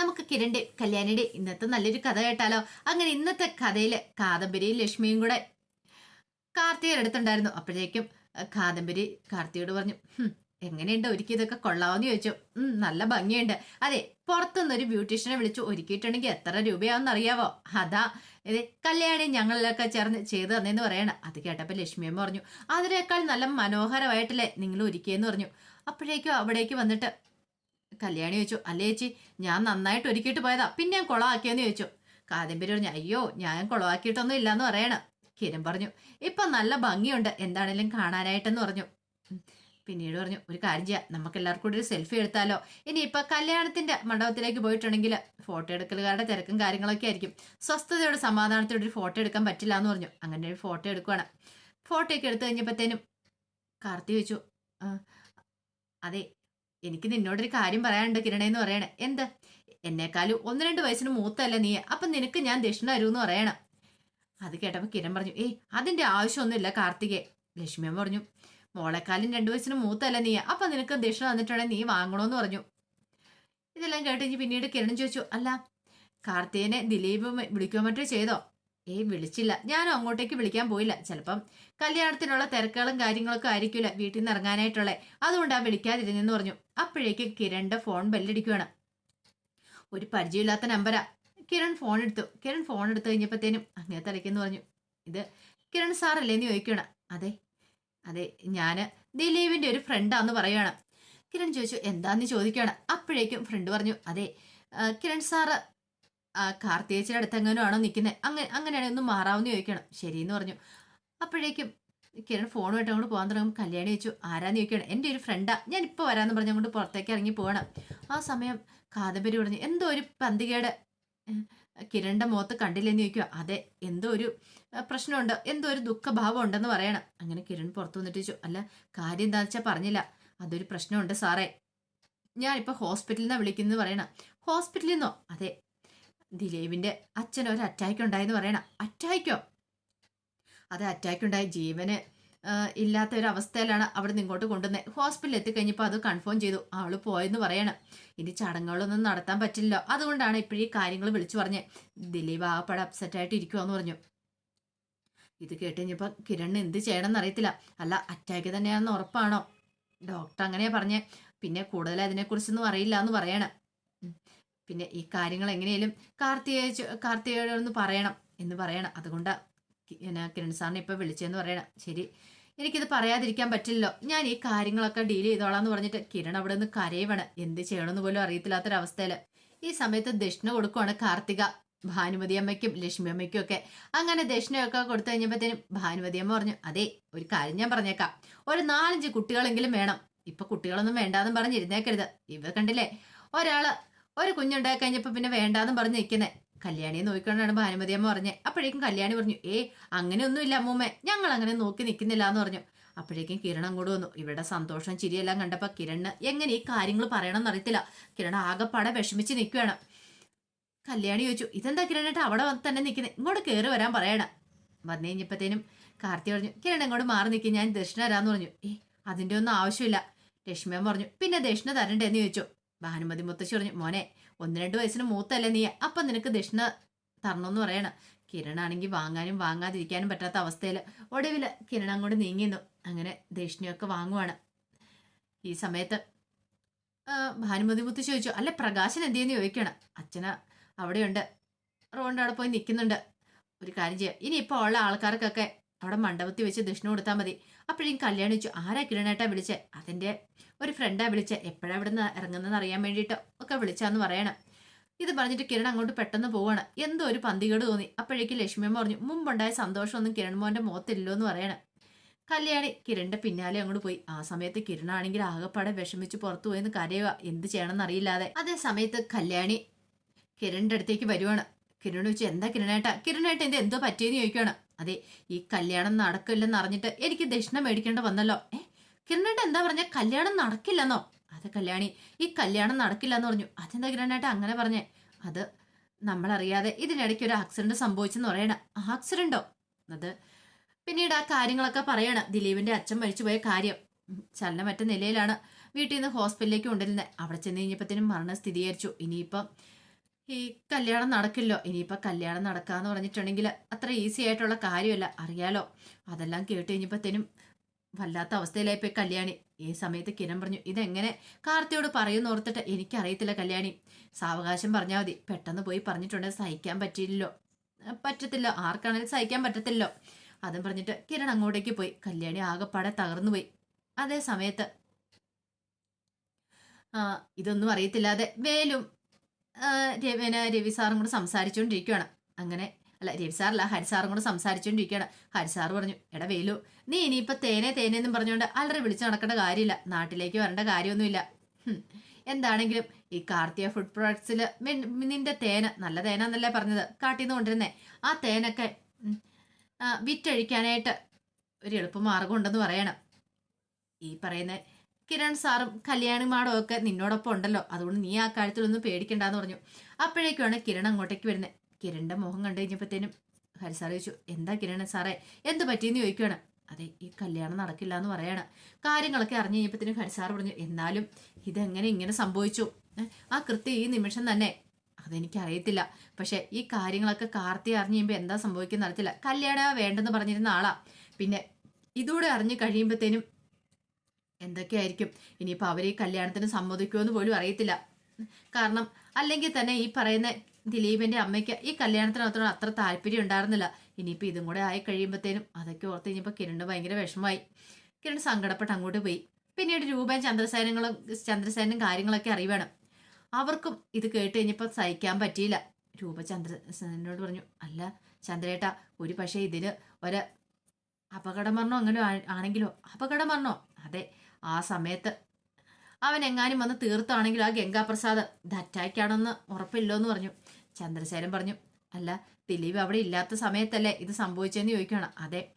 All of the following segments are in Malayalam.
നമുക്ക് കിരണിന്റെ കല്യാണിയുടെ ഇന്നത്തെ നല്ലൊരു കഥ കേട്ടാലോ? അങ്ങനെ ഇന്നത്തെ കഥയിൽ കാദംബരിയും ലക്ഷ്മിയും കൂടെ കാർത്തികയുടെ അടുത്തുണ്ടായിരുന്നു. അപ്പോഴേക്കും കാദംബരി കാർത്തിയോട് പറഞ്ഞു "ഹും, എങ്ങനെയുണ്ട് ഒരുക്കി ഇതൊക്കെ കൊള്ളാവെന്ന് ചോദിച്ചു. നല്ല ഭംഗിയുണ്ട്. അതെ പുറത്തുനിന്ന് ഒരു ബ്യൂട്ടീഷ്യനെ വിളിച്ചു ഒരുക്കിയിട്ടുണ്ടെങ്കിൽ എത്ര രൂപയാവെന്ന് അറിയാവോ? അതാ ഇത് കല്യാണി ഞങ്ങളിലൊക്കെ ചേർന്ന് ചെയ്തു തന്നെന്ന് പറയണം. അത് കേട്ടപ്പോൾ ലക്ഷ്മിയമ്മ പറഞ്ഞു അതിനേക്കാൾ നല്ല മനോഹരമായിട്ടല്ലേ നിങ്ങൾ ഒരുക്കിയെന്ന് പറഞ്ഞു. അപ്പോഴേക്കും അവിടേക്ക് വന്നിട്ട് കല്യാണി ചോദിച്ചു അല്ലേ ചേച്ചി ഞാൻ നന്നായിട്ട് ഒരുക്കിയിട്ട് പോയതാ പിന്നെ ഞാൻ കുളമാക്കിയെന്ന് ചോദിച്ചു. കാദംബരി പറഞ്ഞു അയ്യോ ഞാൻ കുളമാക്കിയിട്ടൊന്നും ഇല്ലാന്ന് പറയണം. കിരൺ പറഞ്ഞു ഇപ്പൊ നല്ല ഭംഗിയുണ്ട് എന്താണേലും കാണാനായിട്ടെന്ന് പറഞ്ഞു. പിന്നീട് പറഞ്ഞു ഒരു കാര്യം ചെയ്യാം നമുക്ക് എല്ലാവർക്കും കൂടി ഒരു സെൽഫി എടുത്താലോ? ഇനി ഇപ്പൊ കല്യാണത്തിന്റെ മണ്ഡപത്തിലേക്ക് പോയിട്ടുണ്ടെങ്കിൽ ഫോട്ടോ എടുക്കലുകാരുടെ തിരക്കും കാര്യങ്ങളൊക്കെ ആയിരിക്കും. സ്വസ്ഥതയോടെ സമാധാനത്തോടെ ഒരു ഫോട്ടോ എടുക്കാൻ പറ്റില്ല എന്ന് പറഞ്ഞു. അങ്ങനെ ഒരു ഫോട്ടോ എടുക്കുവാണ്. ഫോട്ടോ ഒക്കെ എടുത്തു കഴിഞ്ഞപ്പോഴത്തേനും കാർത്തി ചോദിച്ചു അതെ എനിക്ക് നിന്നോടൊരു കാര്യം പറയാനുണ്ട് കിരണേന്ന് പറയണേ. എന്ത്? എന്നെക്കാളും ഒന്ന് രണ്ട് വയസ്സിന് മൂത്തല്ല നീ. അപ്പൊ നിനക്ക് ഞാൻ ദക്ഷിണ തരൂന്ന് പറയണം. അത് കേട്ടപ്പോ കിരൺ പറഞ്ഞു ഏയ് അതിന്റെ ആവശ്യമൊന്നുമില്ല കാർത്തികെ. ലക്ഷ്മി അമ്മ പറഞ്ഞു മോളെക്കാലും രണ്ടു വയസ്സിന് മൂത്തല്ല നീ. അപ്പൊ നിനക്ക് ദക്ഷിണ തന്നിട്ടുണ്ടെങ്കിൽ നീ വാങ്ങണോന്ന് പറഞ്ഞു. ഇതെല്ലാം കേട്ട് ഇനി പിന്നീട് കിരൺ ചോദിച്ചു അല്ല കാർത്തികനെ ദിലീപ് വിളിക്കുമോ മറ്റോ ചെയ്തോ? ഏയ് വിളിച്ചില്ല. ഞാനും അങ്ങോട്ടേക്ക് വിളിക്കാൻ പോയില്ല. ചിലപ്പം കല്യാണത്തിനുള്ള തിരക്കുകളും കാര്യങ്ങളൊക്കെ ആയിരിക്കില്ല വീട്ടിൽ നിന്ന് ഇറങ്ങാനായിട്ടുള്ളത് അതുകൊണ്ടാ വിളിക്കാതിരുന്നെന്ന് പറഞ്ഞു. അപ്പോഴേക്ക് കിരണിന്റെ ഫോൺ ബെല്ലടിക്കുകയാണ് ഒരു പരിചയമില്ലാത്ത നമ്പരാ കിരൺ ഫോൺ എടുത്തു. കിരൺ ഫോൺ എടുത്തു കഴിഞ്ഞപ്പോഴത്തേനും അങ്ങനെ തലയ്ക്കെന്ന് പറഞ്ഞു. ഇത് കിരൺ സാറല്ലേ എന്ന് ചോദിക്കണം അതെ അതെ ഞാൻ ദിലീപിന്റെ ഒരു ഫ്രണ്ടാന്ന് പറയുകയാണ് കിരൺ ചോദിച്ചു എന്താന്ന് ചോദിക്കുകയാണ് അപ്പോഴേക്കും ഫ്രണ്ട് പറഞ്ഞു അതെ കിരൺ സാറ് കാർത്തികച്ചിയുടെ അടുത്ത് എങ്ങനെയാണോ നിൽക്കുന്നത് അങ്ങനെ അങ്ങനെയാണെങ്കിൽ ഒന്ന് മാറാമെന്ന് ചോദിക്കണം ശരിയെന്ന് പറഞ്ഞു. അപ്പോഴേക്കും കിരൺ ഫോണുമായിട്ട് അങ്ങോട്ട് പോകാൻ തുടങ്ങും കല്യാണി വെച്ചു ആരാന്ന് ചോദിക്കണം എന്റെ ഒരു ഫ്രണ്ടാ ഞാൻ ഇപ്പോൾ വരാമെന്ന് പറഞ്ഞ് അങ്ങോട്ട് പുറത്തേക്ക് ഇറങ്ങി പോകണം ആ സമയം കാദംബരി പറഞ്ഞു എന്തോ ഒരു പന്തികയുടെ കിരണിന്റെ മുഖത്ത് കണ്ടില്ലെന്ന് ചോദിക്കുക അതെ എന്തോ ഒരു പ്രശ്നമുണ്ട്. എന്തോ ഒരു ദുഃഖഭാവം ഉണ്ടെന്ന് പറയണം. അങ്ങനെ കിരൺ പുറത്തു വന്നിട്ട് ചോദിച്ചു അല്ല കാര്യം എന്താണെന്ന് വെച്ചാൽ പറഞ്ഞില്ല. അതൊരു പ്രശ്നമുണ്ട് സാറേ. ഞാനിപ്പോൾ ഹോസ്പിറ്റലിൽ നിന്നാണ് വിളിക്കുന്നത് പറയണം. ഹോസ്പിറ്റലിൽ നിന്നോ? അതെ. ദിലീപിന്റെ അച്ഛനൊരു അറ്റാക്ക് ഉണ്ടായെന്ന് പറയണം. അറ്റാക്കോ അത് അറ്റാക്ക് ഉണ്ടായി. ജീവന് ഇല്ലാത്ത ഒരു അവസ്ഥയിലാണ് അവിടെ നിന്ന് ഇങ്ങോട്ട് കൊണ്ടുവന്നത് ഹോസ്പിറ്റലിൽ എത്തിക്കഴിഞ്ഞപ്പോൾ അത് കൺഫേം ചെയ്തു. ആൾ പോയെന്ന് പറയണം. ഇനി ചടങ്ങുകളൊന്നും നടത്താൻ പറ്റില്ല. അതുകൊണ്ടാണ് ഇപ്പോഴീ കാര്യങ്ങൾ വിളിച്ചു പറഞ്ഞ്. ദിലീപ് ആകപ്പാടെ അപ്സെറ്റ് ആയിട്ട് ഇരിക്കുവാന്ന് പറഞ്ഞു. ഇത് കേട്ട് കഴിഞ്ഞപ്പോൾ എന്ത് ചെയ്യണമെന്ന് അറിയത്തില്ല. അല്ല അറ്റാക്ക് തന്നെയാണെന്ന് ഉറപ്പാണോ? ഡോക്ടർ അങ്ങനെയാ പറഞ്ഞേ. പിന്നെ കൂടുതൽ അതിനെക്കുറിച്ചൊന്നും അറിയില്ല എന്ന് പറയണം പിന്നെ ഈ കാര്യങ്ങൾ എങ്ങനെയും കാർത്തിക കാർത്തികയോടൊന്ന് കാർത്തികയോട് പറയണം എന്ന് പറയണം. അതുകൊണ്ടാ എന്നാ കിരൺ സാറിനെ ഇപ്പൊ വിളിച്ചെന്ന് പറയണം. ശരി എനിക്കിത് പറയാതിരിക്കാൻ പറ്റില്ലല്ലോ. ഞാൻ ഈ കാര്യങ്ങളൊക്കെ ഡീൽ ചെയ്തോളാം എന്ന് പറഞ്ഞിട്ട് കിരൺ അവിടെ നിന്ന് കരയുവാണ്. എന്ത് ചെയ്യണമെന്ന് പോലും അറിയത്തില്ലാത്തൊരവസ്ഥയിൽ. ഈ സമയത്ത് ദക്ഷിണ കൊടുക്കുവാണ് കാർത്തിക. ഭാനുമതി അമ്മയ്ക്കും ലക്ഷ്മി അമ്മയ്ക്കും ഒക്കെ. അങ്ങനെ ദക്ഷിണയൊക്കെ കൊടുത്തു കഴിഞ്ഞപ്പോഴത്തേനും ഭാനുമതി അമ്മ പറഞ്ഞു അതെ ഒരു കാര്യം ഞാൻ പറഞ്ഞേക്കാം. ഒരു നാലഞ്ച് കുട്ടികളെങ്കിലും വേണം. ഇപ്പൊ കുട്ടികളൊന്നും വേണ്ടാന്നും പറഞ്ഞിരുന്നേക്കരുത് ഇവ കണ്ടില്ലേ? ഒരാൾ ഒരു കുഞ്ഞുണ്ടായി കഴിഞ്ഞപ്പോ പിന്നെ വേണ്ടാന്നും പറഞ്ഞ് നിൽക്കുന്നേ കല്യാണിയെ നോക്കിക്കൊണ്ടാണ് ഭാനുമതി അമ്മ പറഞ്ഞത് അപ്പോഴേക്കും കല്യാണി പറഞ്ഞു ഏ അങ്ങനെയൊന്നുമില്ല അമ്മൂമ്മ ഞങ്ങൾ അങ്ങനെ നോക്കി നിൽക്കുന്നില്ല എന്ന് പറഞ്ഞു. അപ്പോഴേക്കും കിരൺ അങ്ങോട്ട് വന്നു. ഇവിടെ സന്തോഷം ചിരിയെല്ലാം കണ്ടപ്പോൾ കിരണ് എങ്ങനെ ഈ കാര്യങ്ങൾ പറയണമെന്ന് അറിയത്തില്ല കിരൺ ആകെപ്പാടെ വിഷമിച്ച് നിൽക്കുകയാണ്. കല്യാണി ചോദിച്ചു ഇതെന്താ കിരണേട്ടാ അവിടെ വന്ന് തന്നെ നിൽക്കുന്നത് ഇങ്ങോട്ട് കയറി വരാൻ പറയണം. വന്നു കഴിഞ്ഞപ്പോഴത്തേനും കാർത്തി പറഞ്ഞു കിരൺ ഇങ്ങോട്ട് മാറി നിൽക്കും ഞാൻ ദക്ഷിണ തരാമെന്ന് പറഞ്ഞു. ഏ അതിന്റെ ഒന്നും ആവശ്യമില്ല. രശ്മിയൻ പറഞ്ഞു പിന്നെ ദക്ഷിണ തരണ്ടേ എന്ന് ചോദിച്ചു. ഭാനുമതി മുത്തശ്ശി പറഞ്ഞു മോനെ ഒന്ന് രണ്ട് വയസ്സിന് മൂത്തല്ലേ നീ? അപ്പം നിനക്ക് ദക്ഷിണ തരണമെന്ന് പറയണം. കിരണാണെങ്കിൽ വാങ്ങാനും വാങ്ങാതിരിക്കാനും പറ്റാത്ത അവസ്ഥയിൽ ഒടുവിൽ കിരണം അങ്ങോട്ട് നീങ്ങിന്നു അങ്ങനെ ദക്ഷിണയൊക്കെ വാങ്ങുവാണ്. ഈ സമയത്ത് ഭാനുമതി മുത്ത് ചോദിച്ചു അല്ല പ്രകാശൻ എന്തെന്ന് ചോദിക്കണം അച്ഛന അവിടെയുണ്ട്. റോഡിന്റെ അവിടെ പോയി നിൽക്കുന്നുണ്ട്. ഒരു കാര്യം ചെയ്യാം. ഇനി ഇപ്പോൾ ഉള്ള ആൾക്കാർക്കൊക്കെ അവിടെ മണ്ഡപത്തിൽ വെച്ച് ദക്ഷിണ കൊടുത്താൽ മതി. അപ്പോഴേക്കും കല്യാണം വെച്ചു ആരാ കിരണേട്ടാ വിളിച്ചേ? അതിന്റെ ഒരു ഫ്രണ്ടാ വിളിച്ചേ. എപ്പോഴാണ് ഇവിടെ നിന്ന് ഇറങ്ങുന്നതെന്ന് അറിയാൻ വേണ്ടിയിട്ട് ഒക്കെ വിളിച്ചാന്ന് പറയണം. ഇത് പറഞ്ഞിട്ട് കിരൺ അങ്ങോട്ട് പെട്ടെന്ന് പോവാണ്. എന്തോ ഒരു പന്തികേട് തോന്നി. അപ്പോഴേക്കും ലക്ഷ്മിയമ്മ പറഞ്ഞു മുമ്പുണ്ടായ സന്തോഷമൊന്നും കിരൺ മോന്റെ മുഖത്തില്ലോ എന്ന് പറയണം. കല്യാണി കിരണിന്റെ പിന്നാലെ അങ്ങോട്ട് പോയി. ആ സമയത്ത് കിരണാണെങ്കിൽ ആകെപ്പാടെ വിഷമിച്ച് പുറത്തു പോയെന്ന് കരയുക. എന്ത് ചെയ്യണമെന്ന് അറിയില്ലാതെ. അതേ സമയത്ത് കല്യാണി കിരണിന്റെ അടുത്തേക്ക് വരുവാണ്. കിരൺ വെച്ച് എന്താ കിരണേട്ട? കിരണേട്ട എന്ത് എന്തോ പറ്റിയെന്ന് ചോദിക്കുകയാണ് അതെ ഈ കല്യാണം നടക്കില്ലെന്ന് അറിഞ്ഞിട്ട് എനിക്ക് ദക്ഷിണ മേടിക്കേണ്ട വന്നല്ലോ. ഏ കിരണേട്ട എന്താ പറഞ്ഞ? കല്യാണം നടക്കില്ലെന്നോ? അത് കല്യാണി ഈ കല്യാണം നടക്കില്ലെന്ന് പറഞ്ഞു. അതെന്താ കിരണേട്ട അങ്ങനെ പറഞ്ഞേ? അത് നമ്മളറിയാതെ ഇതിനിടയ്ക്ക് ഒരു ആക്സിഡന്റ് സംഭവിച്ചെന്ന് പറയണ. ആക്സിഡന്റോ അത് പിന്നീട് ആ കാര്യങ്ങളൊക്കെ പറയണം ദിലീപിന്റെ അച്ഛൻ മരിച്ചുപോയ കാര്യം. ചലനം ചലനമറ്റ നിലയിലാണ് വീട്ടിൽ നിന്ന് ഹോസ്പിറ്റലിലേക്ക് കൊണ്ടിരുന്നത് അവിടെ ചെന്ന് കഴിഞ്ഞപ്പോഴത്തേനും മരണം സ്ഥിരീകരിച്ചു. ഇനിയിപ്പം ഈ കല്യാണം നടക്കില്ലോ. ഇനിയിപ്പോൾ കല്യാണം നടക്കാന്ന് പറഞ്ഞിട്ടുണ്ടെങ്കിൽ അത്ര ഈസി ആയിട്ടുള്ള കാര്യമല്ല. അറിയാലോ. അതെല്ലാം കേട്ട് കഴിഞ്ഞപ്പോഴത്തേനും വല്ലാത്ത അവസ്ഥയിലായിപ്പോയി കല്യാണി. ഈ സമയത്ത് കിരൺ പറഞ്ഞു ഇതെങ്ങനെ? കാർത്തിയോട് പറയുന്ന ഓർത്തിട്ട് എനിക്കറിയത്തില്ല കല്യാണി. സാവകാശം പറഞ്ഞാൽ മതി. പെട്ടെന്ന് പോയി പറഞ്ഞിട്ടുണ്ടെങ്കിൽ സഹിക്കാൻ പറ്റില്ലല്ലോ പറ്റത്തില്ല. ആർക്കാണെങ്കിലും സഹിക്കാൻ പറ്റത്തില്ലോ. അതും പറഞ്ഞിട്ട് കിരൺ അങ്ങോട്ടേക്ക് പോയി. കല്യാണി ആകെപ്പാടെ തകർന്നു പോയി. അതേ സമയത്ത് ഇതൊന്നും അറിയത്തില്ലാതെ വേലും ആ, രവി സാറും കൂടെ സംസാരിച്ചുകൊണ്ടിരിക്കുകയാണ് അങ്ങനെ അല്ല രവി സാറല്ല ഹരി സാറും കൂടെ സംസാരിച്ചുകൊണ്ടിരിക്കുകയാണ് ഹരി സാറ് പറഞ്ഞു എട വേലു നീ ഇനിയിപ്പോൾ തേനെ തേനെ എന്നും പറഞ്ഞുകൊണ്ട് അലറി വിളിച്ചു നടക്കേണ്ട കാര്യമില്ല. നാട്ടിലേക്ക് വരേണ്ട കാര്യമൊന്നുമില്ല. എന്താണെങ്കിലും ഈ കാർത്തിയ ഫുഡ് പ്രൊഡക്ട്സിൽ നിന്റെ തേന നല്ല തേന എന്നല്ലേ പറഞ്ഞത് കാട്ടിൽ നിന്ന് കൊണ്ടിരുന്നേ ആ തേനൊക്കെ വിറ്റഴിക്കാനായിട്ട് ഒരു എളുപ്പമാർഗം ഉണ്ടെന്ന് പറയണം. ഈ പറയുന്ന കിരൺ സാറും കല്യാണി മാഡം ഒക്കെ നിന്നോടൊപ്പം ഉണ്ടല്ലോ. അതുകൊണ്ട് നീ ആ കാര്യത്തിലൊന്നും പേടിക്കണ്ടെന്ന് പറഞ്ഞു. അപ്പോഴേക്കുമാണ് കിരൺ അങ്ങോട്ടേക്ക് വരുന്നത്. കിരണിന്റെ മുഖം കണ്ടു കഴിഞ്ഞപ്പോഴത്തേനും ഹരി സാർ ചോദിച്ചു എന്താ കിരൺ സാറേ എന്ത് പറ്റിയെന്ന് ചോദിക്കുകയാണ് അതെ ഈ കല്യാണം നടക്കില്ല എന്ന് പറയാണ്. കാര്യങ്ങളൊക്കെ അറിഞ്ഞു കഴിഞ്ഞപ്പോഴത്തേനും ഹരിസാർ പറഞ്ഞു എന്നാലും ഇതെങ്ങനെ ഇങ്ങനെ സംഭവിച്ചു? ആ കൃത്യം ഈ നിമിഷം തന്നെ. അതെനിക്കറിയത്തില്ല. പക്ഷെ ഈ കാര്യങ്ങളൊക്കെ കാർത്തി അറിഞ്ഞു കഴിയുമ്പോൾ എന്താ സംഭവിക്കുന്ന അറിയത്തില്ല. കല്യാണം വേണ്ടെന്ന് പറഞ്ഞിരുന്ന ആളാ. പിന്നെ ഇതൂടെ അറിഞ്ഞു കഴിയുമ്പോഴത്തേനും എന്തൊക്കെയായിരിക്കും? ഇനിയിപ്പോൾ അവർ ഈ കല്യാണത്തിന് സമ്മതിക്കുമെന്ന് പോലും അറിയത്തില്ല. കാരണം അല്ലെങ്കിൽ തന്നെ ഈ പറയുന്ന ദിലീപിന്റെ അമ്മയ്ക്ക് ഈ കല്യാണത്തിനകത്തോട് അത്ര താല്പര്യം ഉണ്ടായിരുന്നില്ല. ഇനിയിപ്പോൾ ഇതും കൂടെ ആയി കഴിയുമ്പോഴത്തേനും അതൊക്കെ ഓർത്ത് കഴിഞ്ഞപ്പോൾ കിരണ് ഭയങ്കര വിഷമമായി. കിരൺ സങ്കടപ്പെട്ട് അങ്ങോട്ട് പോയി. പിന്നീട് രൂപൻ ചന്ദ്രസേനങ്ങളും ചന്ദ്രസേനും കാര്യങ്ങളൊക്കെ അറിയുവാണ്. അവർക്കും ഇത് കേട്ട് കഴിഞ്ഞപ്പോൾ സഹിക്കാൻ പറ്റിയില്ല. രൂപ ചന്ദ്രസേനോട് പറഞ്ഞു അല്ല ചന്ദ്രേട്ട ഒരു പക്ഷേ ഇതിന് ഒരു അപകടമരണോ അങ്ങനെ ആണെങ്കിലോ? അപകടമരണോ? അതെ ആ സമയത്ത്. അവൻ എങ്ങാനും വന്ന് തീർത്താണെങ്കിലും ആ ഗംഗാപ്രസാദ് ഇത് അറ്റാക്കാണെന്ന് ഉറപ്പില്ലോ എന്ന് പറഞ്ഞു. ചന്ദ്രശേരൻ പറഞ്ഞു അല്ല ദിലീപ് അവിടെ ഇല്ലാത്ത സമയത്തല്ലേ ഇത് സംഭവിച്ചതെന്ന് ചോദിക്കുകയാണ്. അതെ.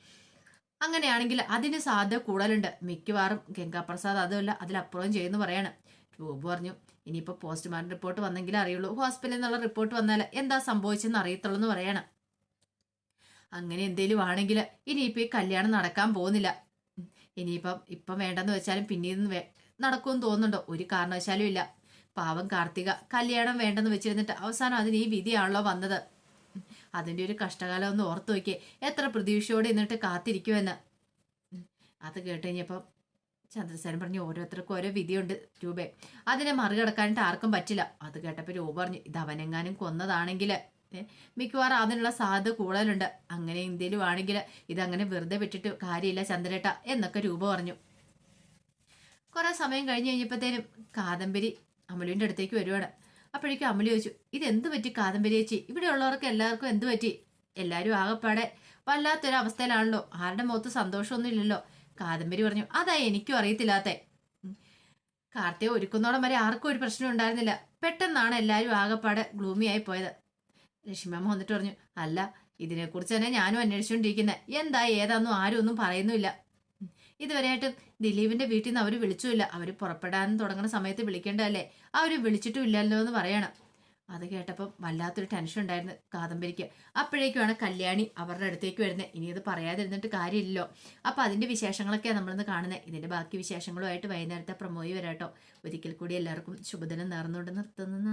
അങ്ങനെയാണെങ്കിൽ അതിന് സാധ്യത കൂടുതലുണ്ട്. മിക്കവാറും ഗംഗാപ്രസാദ് അതുമല്ല അതിലപ്പുറവും ചെയ്യുമെന്ന് പറയാണ്. രൂപ പറഞ്ഞു ഇനിയിപ്പോൾ പോസ്റ്റ്മോർട്ടം റിപ്പോർട്ട് വന്നെങ്കിലേ അറിയുള്ളൂ. ഹോസ്പിറ്റലിൽ നിന്നുള്ള റിപ്പോർട്ട് വന്നാൽ എന്താ സംഭവിച്ചെന്ന് അറിയത്തുള്ളൂ എന്ന് പറയാണ്. അങ്ങനെ എന്തേലും ആണെങ്കിൽ ഇനിയിപ്പോൾ ഈ കല്യാണം നടക്കാൻ പോകുന്നില്ല. ഇനിയിപ്പം ഇപ്പം വേണ്ടെന്ന് വെച്ചാലും പിന്നീട് നടക്കുമെന്ന് തോന്നുന്നുണ്ടോ. ഒരു കാരണവശാലും ഇല്ല. പാവം കാർത്തിക കല്യാണം വേണ്ടെന്ന് വെച്ചിരുന്നിട്ട് അവസാനം അതിന് ഈ വിധിയാണല്ലോ വന്നത്. അതിന്റെ ഒരു കഷ്ടകാലം ഒന്ന് ഓർത്തു നോക്കിയേ. എത്ര പ്രതീക്ഷയോടെ എന്നിട്ട് കാത്തിരിക്കുമെന്ന്. അത് കേട്ട് കഴിഞ്ഞപ്പം ചന്ദ്രസേനൻ പറഞ്ഞു ഓരോരുത്തർക്കും ഓരോ വിധിയുണ്ട് രൂപേ. അതിനെ മറികടക്കാനായിട്ട് ആർക്കും പറ്റില്ല. അത് കേട്ടപ്പോൾ രൂപ പറഞ്ഞു ഇത് അവനെങ്ങാനും കൊന്നതാണെങ്കിൽ മിക്കവാറും അതിനുള്ള സാധ്യത കൂടുതലുണ്ട്. അങ്ങനെ എന്തേലും ആണെങ്കിൽ ഇതങ്ങനെ വെറുതെ വിട്ടിട്ട് കാര്യമില്ല ചന്ദ്രേട്ട എന്നൊക്കെ രൂപ പറഞ്ഞു. കുറെ സമയം കഴിഞ്ഞ് കഴിഞ്ഞപ്പോഴത്തേനും കാദംബരി അമലുവിന്റെ അടുത്തേക്ക് വരുവാണ്. അപ്പോഴേക്കും അമലു ചോദിച്ചു ഇതെന്ത് പറ്റി കാദംബരി ചേച്ചി? ഇവിടെ ഉള്ളവർക്ക് എല്ലാവർക്കും എന്ത് പറ്റി? എല്ലാവരും ആകെപ്പാടെ വല്ലാത്തൊരു അവസ്ഥയിലാണല്ലോ ആരുടെ മുഖത്ത് സന്തോഷമൊന്നും ഇല്ലല്ലോ. കാദംബരി പറഞ്ഞു അതാ എനിക്കും അറിയത്തില്ലാത്തേ. കാർത്തിക ഒരുക്കുന്നോളം വരെ ആർക്കും ഒരു പ്രശ്നം ഉണ്ടായിരുന്നില്ല. പെട്ടെന്നാണ് എല്ലാവരും ആകെപ്പാടെ ഗ്ലൂമിയായി പോയത്. ലക്ഷ്മിയമ്മ വന്നിട്ട് പറഞ്ഞു അല്ല ഇതിനെക്കുറിച്ച് തന്നെ ഞാനും അന്വേഷിച്ചുകൊണ്ടിരിക്കുന്നത് എന്താ ഏതാന്നും ആരും ഒന്നും പറയുന്നുമില്ല. ഇതുവരെയായിട്ട് ദിലീപിന്റെ വീട്ടിൽ നിന്ന് അവർ വിളിച്ചുമില്ല. അവർ പുറപ്പെടാൻ തുടങ്ങുന്ന സമയത്ത് വിളിക്കേണ്ടതല്ലേ? അവർ വിളിച്ചിട്ടും ഇല്ലല്ലോ എന്ന് പറയണം. അത് കേട്ടപ്പം വല്ലാത്തൊരു ടെൻഷൻ ഉണ്ടായിരുന്നു കാദംബരിക്ക്. അപ്പോഴേക്കുമാണ് കല്യാണി അവരുടെ അടുത്തേക്ക് വരുന്നത് ഇനി ഇത് പറയാതിരുന്നിട്ട് കാര്യമില്ലല്ലോ. അപ്പൊ അതിന്റെ വിശേഷങ്ങളൊക്കെയാണ് നമ്മളിന്ന് കാണുന്നത് ഇതിന്റെ ബാക്കി വിശേഷങ്ങളുമായിട്ട് വൈകുന്നേരത്തെ പ്രമോയി വരാട്ടോ. ഒരിക്കൽ കൂടി എല്ലാവർക്കും ശുഭദിനം നേർന്നുകൊണ്ട് നിർത്തുന്നു.